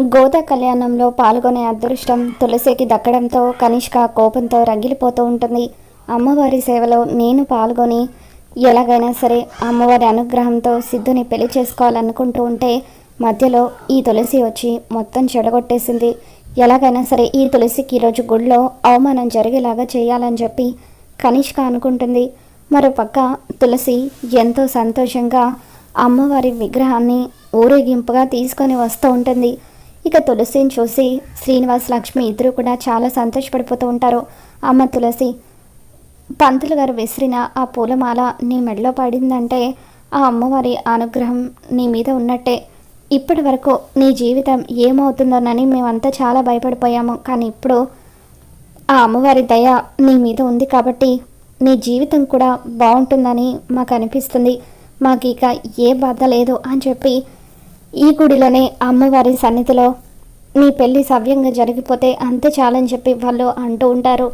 గోదా కళ్యాణంలో పాల్గొనే అదృష్టం తులసికి దక్కడంతో కనిష్క కోపంతో రగిలిపోతూ ఉంటుంది. అమ్మవారి సేవలో నేను పాల్గొని ఎలాగైనా సరే అమ్మవారి అనుగ్రహంతో సిద్ధుని పెళ్ళి చేసుకోవాలనుకుంటూ ఉంటే మధ్యలో ఈ తులసి వచ్చి మొత్తం చెడగొట్టేసింది. ఎలాగైనా సరే ఈ తులసికి ఈరోజు గుడిలో అవమానం జరిగేలాగా చేయాలని చెప్పి కనిష్క అనుకుంటుంది. మరోపక్క తులసి ఎంతో సంతోషంగా అమ్మవారి విగ్రహాన్ని ఊరేగింపుగా తీసుకొని వస్తూ ఉంటుంది. ఇక తులసిని చూసి శ్రీనివాస్ లక్ష్మి ఇద్దరు కూడా చాలా సంతోషపడిపోతూ ఉంటారు. అమ్మ తులసి పంతులు గారు విసిరిన ఆ పూలమాల నీ మెడలో పడిందంటే ఆ అమ్మవారి అనుగ్రహం నీ మీద ఉన్నట్టే. ఇప్పటి వరకు నీ జీవితం ఏమవుతుందోనని మేమంతా చాలా భయపడిపోయాము. కానీ ఇప్పుడు ఆ అమ్మవారి దయ నీ మీద ఉంది కాబట్టి నీ జీవితం కూడా బాగుంటుందని మాకు అనిపిస్తుంది. మాకు ఇక ఏ బాధ లేదు అని చెప్పి ఈ గుడిలోనే అమ్మవారి సన్నిధిలో నీ పెళ్ళి సవ్యంగా జరిగిపోతే అంతే చాలని చెప్పి వాళ్ళు అంటూ ఉంటారు.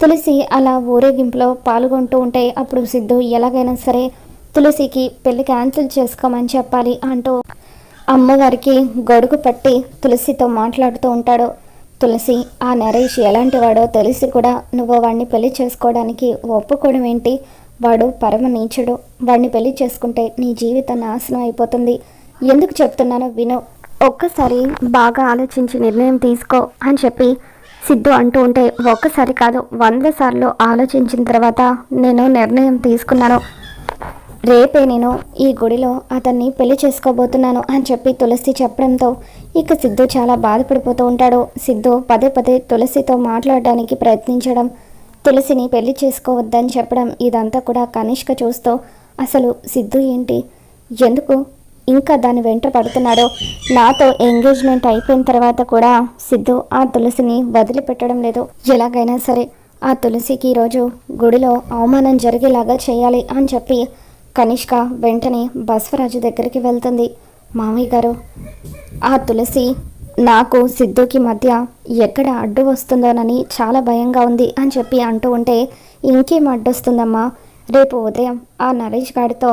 తులసి అలా ఊరేగింపులో పాల్గొంటూ ఉంటే అప్పుడు సిద్ధు ఎలాగైనా సరే తులసికి పెళ్ళి క్యాన్సిల్ చేసుకోమని చెప్పాలి అంటూ అమ్మవారికి గొడుగు పట్టి తులసితో మాట్లాడుతూ ఉంటాడు. తులసి ఆ నరేష్ ఎలాంటి వాడో తెలిసి కూడా నువ్వు వాడిని పెళ్ళి చేసుకోవడానికి ఒప్పుకోవడం ఏంటి? వాడు పరమ నీచుడు. వాడిని పెళ్ళి చేసుకుంటే నీ జీవితం నాశనం అయిపోతుంది. ఎందుకు చెప్తున్నానో విను. ఒక్కసారి బాగా ఆలోచించి నిర్ణయం తీసుకో అని చెప్పి సిద్ధు అంటూ ఉంటే ఒక్కసారి కాదు వంద సార్లు ఆలోచించిన తర్వాత నేను నిర్ణయం తీసుకున్నాను. రేపే నేను ఈ గుడిలో అతన్ని పెళ్ళి చేసుకోబోతున్నాను అని చెప్పి తులసి చెప్పడంతో ఇక సిద్ధు చాలా బాధపడిపోతూ ఉంటాడు. సిద్ధు పదే పదే తులసితో మాట్లాడడానికి ప్రయత్నించడం తులసిని పెళ్ళి చేసుకోవద్దని చెప్పడం ఇదంతా కూడా కనిష్క చూస్తూ అసలు సిద్ధు ఏంటి? ఎందుకు ఇంకా దాని వెంట పడుతున్నాడో. నాతో ఎంగేజ్మెంట్ అయిపోయిన తర్వాత కూడా సిద్ధు ఆ తులసిని వదిలిపెట్టడం లేదు. ఎలాగైనా సరే ఆ తులసికి ఈరోజు గుడిలో అవమానం జరిగేలాగా చేయాలి అని చెప్పి కనిష్క వెంటనే బస్వరాజు దగ్గరికి వెళ్తుంది. మామయ్య గారు ఆ తులసి నాకు సిద్ధుకి మధ్య ఎక్కడ అడ్డు వస్తుందోనని చాలా భయంగా ఉంది అని చెప్పి అంటూ ఉంటే ఇంకేం అడ్డొస్తుందమ్మా? రేపు ఉదయం ఆ నరేష్ గారితో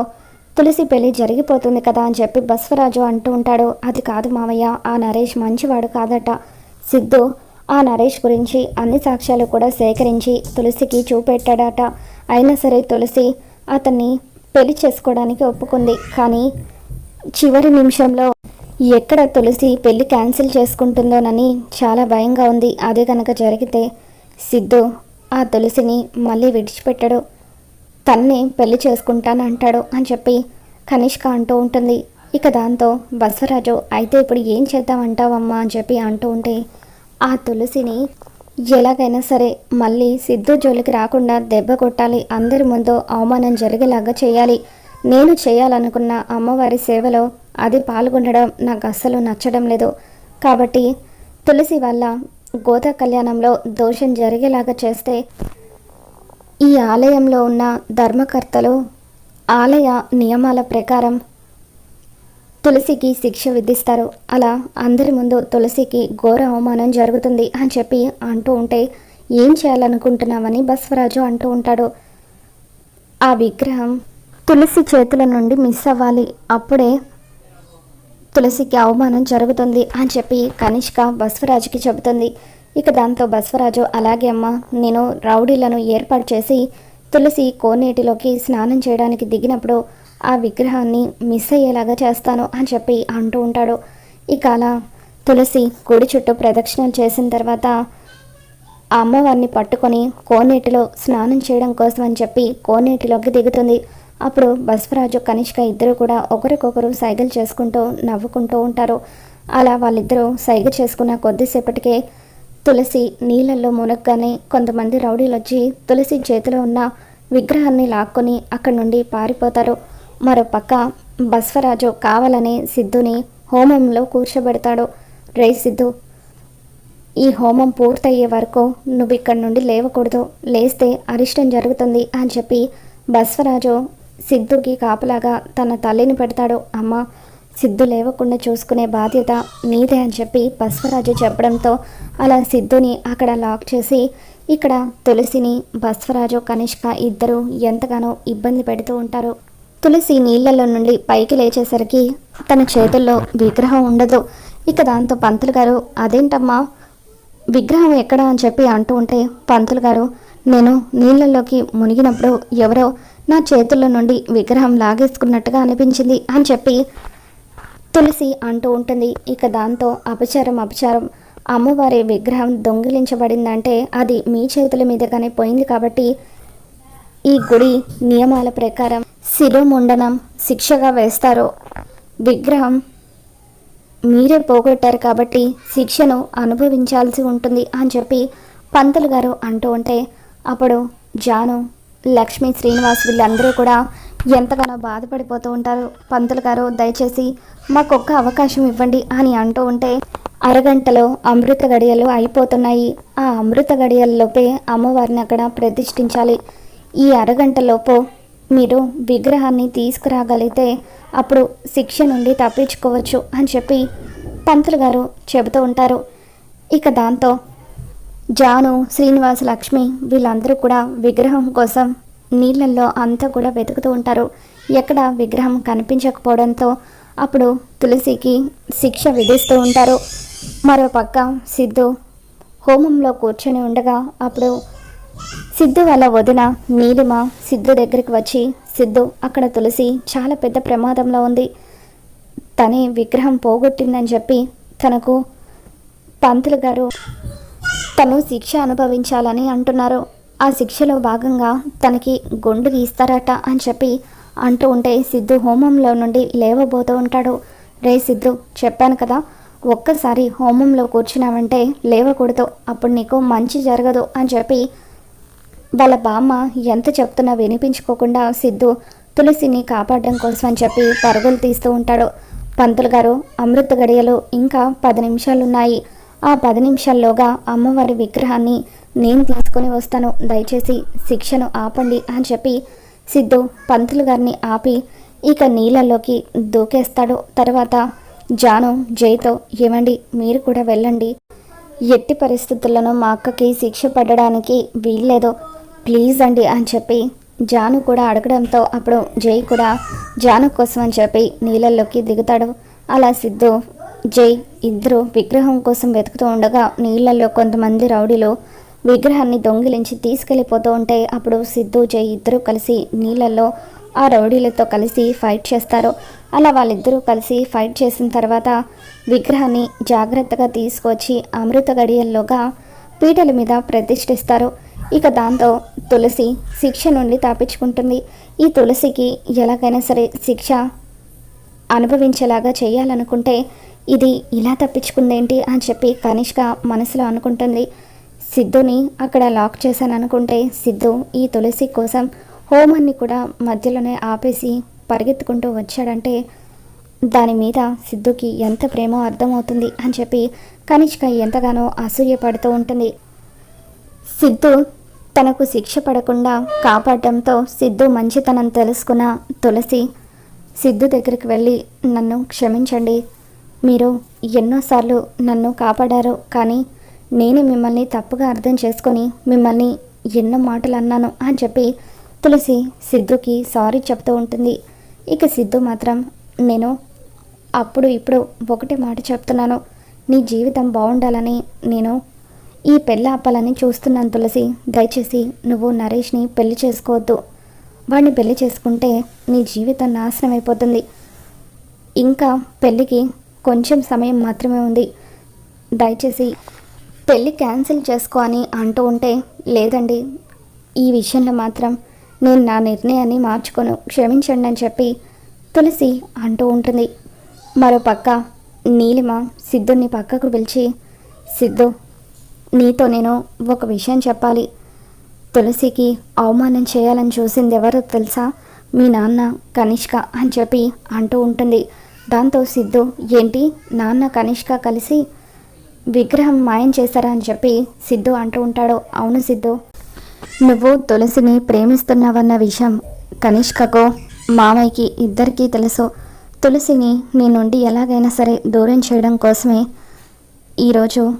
తులసి పెళ్ళి జరిగిపోతుంది కదా అని చెప్పి బస్వరాజు అంటూ ఉంటాడు. అది కాదు మామయ్య ఆ నరేష్ మంచివాడు కాదట. సిద్ధు ఆ నరేష్ గురించి అన్ని సాక్ష్యాలు కూడా సేకరించి తులసికి చూపెట్టాడట. అయినా సరే తులసి అతన్ని పెళ్ళి చేసుకోవడానికి ఒప్పుకుంది. కానీ చివరి నిమిషంలో ఎక్కడ తులసి పెళ్ళి క్యాన్సిల్ చేసుకుంటుందోనని చాలా భయంగా ఉంది. అదే కనుక జరిగితే సిద్ధు ఆ తులసిని మళ్ళీ విడిచిపెట్టడు. తన్నే పెళ్ళి చేసుకుంటానంటాడు అని చెప్పి కనిష్క అంటూ ఉంటుంది. ఇక దాంతో బసవరాజు అయితే ఇప్పుడు ఏం చేద్దామంటావమ్మా? అని చెప్పి అంటూ ఉంటే ఆ తులసిని ఎలాగైనా సరే మళ్ళీ సిద్ధు జోలికి రాకుండా దెబ్బ కొట్టాలి. అందరి ముందు అవమానం జరిగేలాగా చేయాలి. నేను చేయాలనుకున్న అమ్మవారి సేవలో అది పాల్గొనడం నాకు అస్సలు నచ్చడం లేదు. కాబట్టి తులసి వల్ల గోదా కళ్యాణంలో దోషం జరిగేలాగా చేస్తే ఈ ఆలయంలో ఉన్న ధర్మకర్తలు ఆలయ నియమాల ప్రకారం తులసికి శిక్ష విధిస్తారు. అలా అందరి ముందు తులసికి ఘోర అవమానం జరుగుతుంది అని చెప్పి అంటూ ఉంటే ఏం చేయాలనుకుంటున్నామని బస్వరాజు అంటూ ఉంటాడు. ఆ విగ్రహం తులసి చేతుల నుండి మిస్ అవ్వాలి. అప్పుడే తులసికి అవమానం జరుగుతుంది అని చెప్పి కనిష్క బస్వరాజుకి చెబుతుంది. ఇక దాంతో బస్వరాజు అలాగే అమ్మ నేను రౌడీలను ఏర్పాటు చేసి తులసి కోనేటిలోకి స్నానం చేయడానికి దిగినప్పుడు ఆ విగ్రహాన్ని మిస్ అయ్యేలాగా చేస్తాను అని చెప్పి అంటూ ఉంటాడు. ఇక అలా తులసి గుడి చుట్టూ ప్రదక్షిణలు చేసిన తర్వాత ఆ అమ్మవారిని పట్టుకొని కోనేటిలో స్నానం చేయడం కోసం అని చెప్పి కోనేటిలోకి దిగుతుంది. అప్పుడు బస్వరాజు కనిష్క ఇద్దరు కూడా ఒకరికొకరు సైగలు చేసుకుంటూ నవ్వుకుంటూ ఉంటారు. అలా వాళ్ళిద్దరూ సైగ చేసుకున్న కొద్దిసేపటికే తులసి నీళ్ళల్లో మునగ్గానే కొంతమంది రౌడీలు వచ్చి తులసి చేతిలో ఉన్న విగ్రహాన్ని లాక్కొని అక్కడి నుండి పారిపోతారు. మరో పక్క బస్వరాజు కావాలని సిద్ధుని హోమంలో కూర్చోబెడతాడు. రే సిద్ధు ఈ హోమం పూర్తయ్యే వరకు నువ్వు ఇక్కడి నుండి లేవకూడదు. లేస్తే అరిష్టం జరుగుతుంది అని చెప్పి బస్వరాజు సిద్ధుకి కాపలాగా తన తల్లిని పెడతాడు. అమ్మ సిద్ధు లేవకుండా చూసుకునే బాధ్యత నీదే అని చెప్పి బస్వరాజు చెప్పడంతో అలా సిద్ధుని అక్కడ లాక్ చేసి ఇక్కడ తులసిని బస్వరాజు కనిష్క ఇద్దరు ఎంతగానో ఇబ్బంది పెడుతూ ఉంటారు. తులసి నీళ్ళలో నుండి పైకి లేచేసరికి తన చేతుల్లో విగ్రహం ఉండదు. ఇక దాంతో పంతులు గారు అదేంటమ్మా? విగ్రహం ఎక్కడ? అని చెప్పి అంటూ ఉంటే పంతులు గారు నేను నీళ్ళల్లోకి మునిగినప్పుడు ఎవరో నా చేతుల్లో నుండి విగ్రహం లాగేసుకున్నట్టుగా అనిపించింది అని చెప్పి తులసి అంటూ ఉంటుంది. ఇక దాంతో అపచారం అపచారం. అమ్మవారి విగ్రహం దొంగిలించబడిందంటే అది మీ చేతుల మీదగానే పోయింది కాబట్టి ఈ గుడి నియమాల ప్రకారం శిరోముండనం శిక్షగా వేస్తారు. విగ్రహం మీరే పోగొట్టారు కాబట్టి శిక్షను అనుభవించాల్సి ఉంటుంది అని చెప్పి పంతులు గారు అంటూ ఉంటే అప్పుడు జాను లక్ష్మి శ్రీనివాస్ వీళ్ళందరూ కూడా ఎంతగానో బాధపడిపోతూ ఉంటారు. పంతులు గారు దయచేసి మాకు ఒక్క అవకాశం ఇవ్వండి అని అంటూ ఉంటే అరగంటలో అమృత గడియలు అయిపోతున్నాయి. ఆ అమృత గడియల్లోపే అమ్మవారిని అక్కడ ప్రతిష్ఠించాలి. ఈ అరగంటలోపు మీరు విగ్రహాన్ని తీసుకురాగలిగితే అప్పుడు శిక్ష నుండి తప్పించుకోవచ్చు అని చెప్పి పంతులు గారు చెబుతూ ఉంటారు. ఇక దాంతో జాను శ్రీనివాస లక్ష్మి వీళ్ళందరూ కూడా విగ్రహం కోసం నీళ్ళల్లో అంతా కూడా వెతుకుతూ ఉంటారు. ఎక్కడ విగ్రహం కనిపించకపోవడంతో అప్పుడు తులసికి శిక్ష విధిస్తూ ఉంటారు. మరో పక్క సిద్ధు హోమంలో కూర్చొని ఉండగా అప్పుడు సిద్ధు వాళ్ళ వదిన నీలిమ సిద్ధు దగ్గరికి వచ్చి సిద్ధు అక్కడ తులసి చాలా పెద్ద ప్రమాదంలో ఉంది. తనే విగ్రహం పోగొట్టిందని చెప్పి తనకు పంతులు గారు తను శిక్ష అనుభవించాలని అంటున్నారు. ఆ శిక్షలో భాగంగా తనకి గుండు గీస్తారట అని చెప్పి అంటూ ఉంటే సిద్ధు హోమంలో నుండి లేవబోతూ ఉంటాడు. రే సిద్ధు చెప్పాను కదా ఒక్కసారి హోమంలో కూర్చున్నావంటే లేవకూడదు. అప్పుడు నీకు మంచి జరగదు అని చెప్పి వాళ్ళ బామ్మ ఎంత చెప్తున్నా వినిపించుకోకుండా సిద్ధు తులసిని కాపాడడం కోసం అని చెప్పి పరుగులు తీస్తూ ఉంటాడు. పంతులు గారు అమృత గడియలు ఇంకా పది నిమిషాలున్నాయి. ఆ పది నిమిషాల్లోగా అమ్మవారి విగ్రహాన్ని నేను తీసుకొని వస్తాను. దయచేసి శిక్షను ఆపండి అని చెప్పి సిద్ధు పంతులు గారిని ఆపి ఇక నీళ్ళలోకి దూకేస్తాడు. తర్వాత జాను జైతో ఏమండి మీరు కూడా వెళ్ళండి. ఎట్టి పరిస్థితుల్లోనూ మా అక్కకి శిక్ష పడడానికి వీల్లేదు. ప్లీజ్ అండి అని చెప్పి జాను కూడా అడగడంతో అప్పుడు జై కూడా జాను కోసం అని చెప్పి నీళ్ళల్లోకి దిగుతాడు. అలా సిద్ధు జై ఇద్దరు విగ్రహం కోసం వెతుకుతూ ఉండగా నీళ్ళల్లో కొంతమంది రౌడీలు విగ్రహాన్ని దొంగిలించి తీసుకెళ్ళిపోతూ ఉంటే అప్పుడు సిద్ధు జై ఇద్దరూ కలిసి నీళ్ళల్లో ఆ రౌడీలతో కలిసి ఫైట్ చేస్తారు. అలా వాళ్ళిద్దరూ కలిసి ఫైట్ చేసిన తర్వాత విగ్రహాన్ని జాగ్రత్తగా తీసుకొచ్చి అమృత గడియల్లోగా పీటల మీద ప్రతిష్ఠిస్తారు. ఇక దాంతో తులసి శిక్ష నుండి తప్పించుకుంటుంది. ఈ తులసికి ఎలాగైనా సరే శిక్ష అనుభవించేలాగా చేయాలనుకుంటే ఇది ఇలా తప్పించుకుందేంటి అని చెప్పి కనిష్క మనసులో అనుకుంటుంది. సిద్ధుని అక్కడ లాక్ చేశాను అనుకుంటే సిద్ధు ఈ తులసి కోసం హోమాన్ని కూడా మధ్యలోనే ఆపేసి పరిగెత్తుకుంటూ వచ్చాడంటే దాని మీద సిద్ధుకి ఎంత ప్రేమో అర్థమవుతుంది అని చెప్పి కనిష్క ఎంతగానో అసూయపడుతూ ఉంటుంది. సిద్ధు తనకు శిక్ష పడకుండా కాపాడడంతో సిద్ధు మంచితనం తెలుసుకున్న తులసి సిద్ధు దగ్గరికి వెళ్ళి నన్ను క్షమించండి. మీరు ఎన్నోసార్లు నన్ను కాపాడారు కానీ నేను మిమ్మల్ని తప్పుగా అర్థం చేసుకొని మిమ్మల్ని ఎన్నో మాటలు అన్నాను అని చెప్పి తులసి సిద్ధుకి సారీ చెప్తూ ఉంటుంది. ఇక సిద్ధు మాత్రం నేను అప్పుడు ఇప్పుడు ఒకటే మాట చెప్తున్నాను. నీ జీవితం బాగుండాలని నేను ఈ పెళ్ళి ఆపాలని చూస్తున్నాను తులసి. దయచేసి నువ్వు నరేష్ని పెళ్ళి చేసుకోవద్దు. వాడిని పెళ్ళి చేసుకుంటే నీ జీవితం నాశనం అయిపోతుంది. ఇంకా పెళ్ళికి కొంచెం సమయం మాత్రమే ఉంది. దయచేసి పెళ్ళి క్యాన్సిల్ చేసుకో అని అంటూ ఉంటే లేదండి ఈ విషయంలో మాత్రం నేను నా నిర్ణయాన్ని మార్చుకోను క్షమించండి అని చెప్పి తులసి అంటూ ఉంటుంది. మరో పక్క నీలిమ సిద్ధుని పక్కకు పిలిచి సిద్ధు నీతో నేను ఒక విషయం చెప్పాలి. తులసికి అవమానం చేయాలని చూసింది ఎవరో తెలుసా? మీ నాన్న కనిష్క అని చెప్పి అంటూ ఉంటుంది. దాంతో సిద్ధు ఏంటి? నాన్న కనిష్క కలిసి విగ్రహం మాయం చేశారా అని చెప్పి సిద్ధు అంటూ ఉంటాడు. అవును సిద్ధు. నువ్వు తులసిని ప్రేమిస్తున్నావన్న విషయం కనిష్కకు మామయ్యకి ఇద్దరికీ తెలుసు. తులసిని నీ నుండి ఎలాగైనా సరే దూరం చేయడం కోసమే ఈరోజు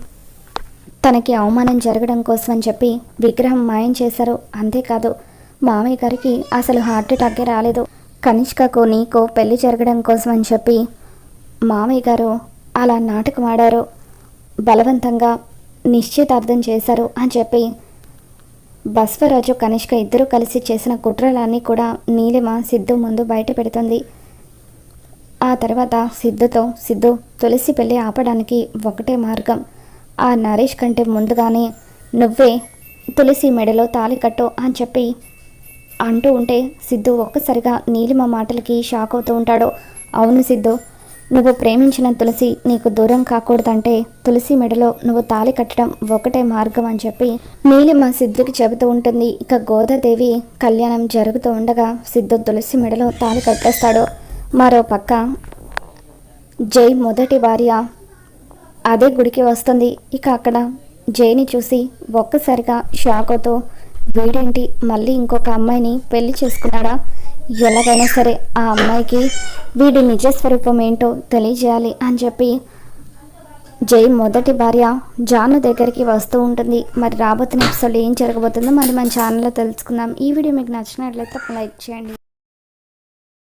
తనకి అవమానం జరగడం కోసం అని చెప్పి విగ్రహం మాయం చేశారు. అంతేకాదు మామయ్య గారికి అసలు హార్ట్ అటాకే రాలేదు. కనిష్కకు నీకు పెళ్ళి జరగడం కోసం అని చెప్పి మామయ్య గారు అలా నాటకం ఆడారు. బలవంతంగా నిశ్చితార్థం చేశారు అని చెప్పి. బస్వరాజు కనిష్క ఇద్దరూ కలిసి చేసిన కుట్రలన్నీ కూడా నీలిమ సిద్ధు ముందు బయట పెడుతుంది. ఆ తర్వాత సిద్ధుతో సిద్ధు తులసి పెళ్ళి ఆపడానికి ఒకటే మార్గం. ఆ నరేష్ కంటే ముందుగానే నువ్వే తులసి మెడలో తాళి కట్టు అని చెప్పి అంటూ ఉంటే సిద్ధు ఒక్కసారిగా నీలిమ మాటలకి షాక్ అవుతూ ఉంటాడు. అవును సిద్ధు నువ్వు ప్రేమించిన తులసి నీకు దూరం కాకూడదంటే తులసి మెడలో నువ్వు తాళి కట్టడం ఒకటే మార్గం అని చెప్పి నీలిమ సిద్ధుకి చెబుతూ ఉంటుంది. ఇక గోదాదేవి కళ్యాణం జరుగుతూ ఉండగా సిద్ధు తులసి మెడలో తాళి కట్టేస్తాడు. మరో పక్క జై మొదటి భార్య అదే గుడికి వస్తుంది. ఇక అక్కడ జైని చూసి ఒక్కసారిగా షాక్ అవుతూ వీడేంటి? మళ్ళీ ఇంకొక అమ్మాయిని పెళ్ళి చేసుకున్నాడా? ఎలాగైనా సరే ఆ అమ్మాయికి వీడి నిజ స్వరూపం ఏంటో తెలియజేయాలి అని చెప్పి జై మొదటి భార్య జాను దగ్గరికి వస్తూ ఉంటుంది. మరి రాబోతున్న ఎపిసోడ్ ఏం జరగబోతుందో మరి మన ఛానల్లో తెలుసుకుందాం. ఈ వీడియో మీకు నచ్చినట్లయితే లైక్ చేయండి.